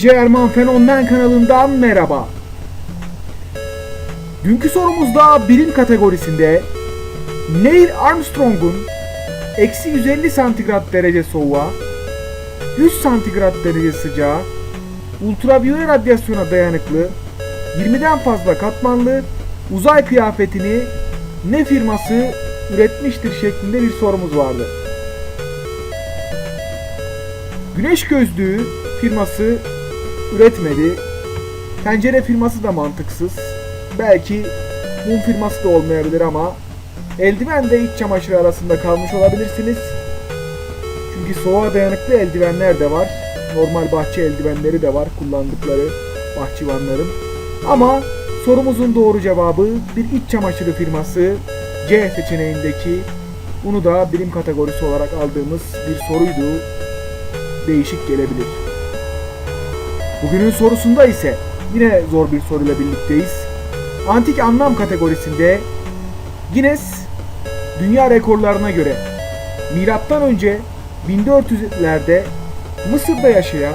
DJ Erman Fenomen kanalından merhaba. Dünkü sorumuzda bilim kategorisinde Neil Armstrong'un eksi 150 santigrat derece soğuğa, 100 santigrat derece sıcağa, ultraviyole radyasyona dayanıklı, 20'den fazla katmanlı uzay kıyafetini ne firması üretmiştir şeklinde bir sorumuz vardı. Güneş gözlüğü firması üretmedi. Pencere firması da mantıksız. Belki mum firması da olmayabilir ama eldiven ve iç çamaşırı arasında kalmış olabilirsiniz. Çünkü soğuğa dayanıklı eldivenler de var. Normal bahçe eldivenleri de var kullandıkları bahçıvanların. Ama sorumuzun doğru cevabı bir iç çamaşırı firması C seçeneğindeki bunu da bilim kategorisi olarak aldığımız bir soruydu. Değişik gelebilir. Bugünün sorusunda ise yine zor bir soruyla birlikteyiz. Antik anlam kategorisinde Guinness dünya rekorlarına göre milattan önce 1400'lerde Mısır'da yaşayan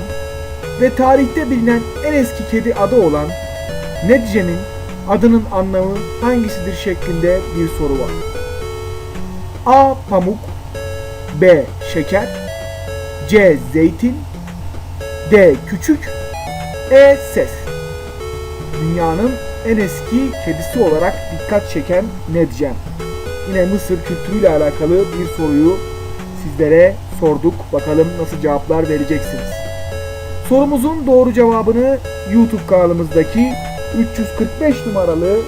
ve tarihte bilinen en eski kedi adı olan Nedce'nin adının anlamı hangisidir şeklinde bir soru var. A. Pamuk B. Şeker C. Zeytin D. Küçük E. Ses Dünyanın en eski kedisi olarak dikkat çeken Nedcem. Yine Mısır kültürüyle alakalı bir soruyu sizlere sorduk. Bakalım nasıl cevaplar vereceksiniz. Sorumuzun doğru cevabını YouTube kanalımızdaki 345 numaralı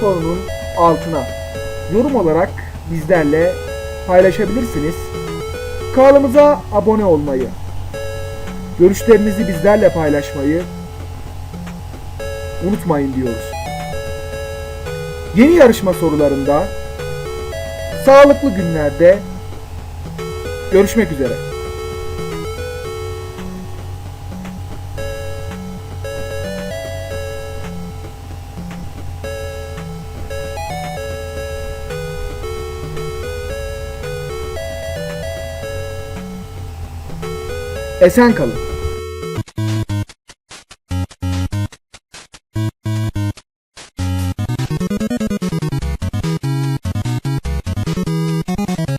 sorunun altına yorum olarak bizlerle paylaşabilirsiniz. Kanalımıza abone olmayı, görüşlerinizi bizlerle paylaşmayı unutmayın diyoruz. Yeni yarışma sorularında sağlıklı günlerde görüşmek üzere. Esen kalın.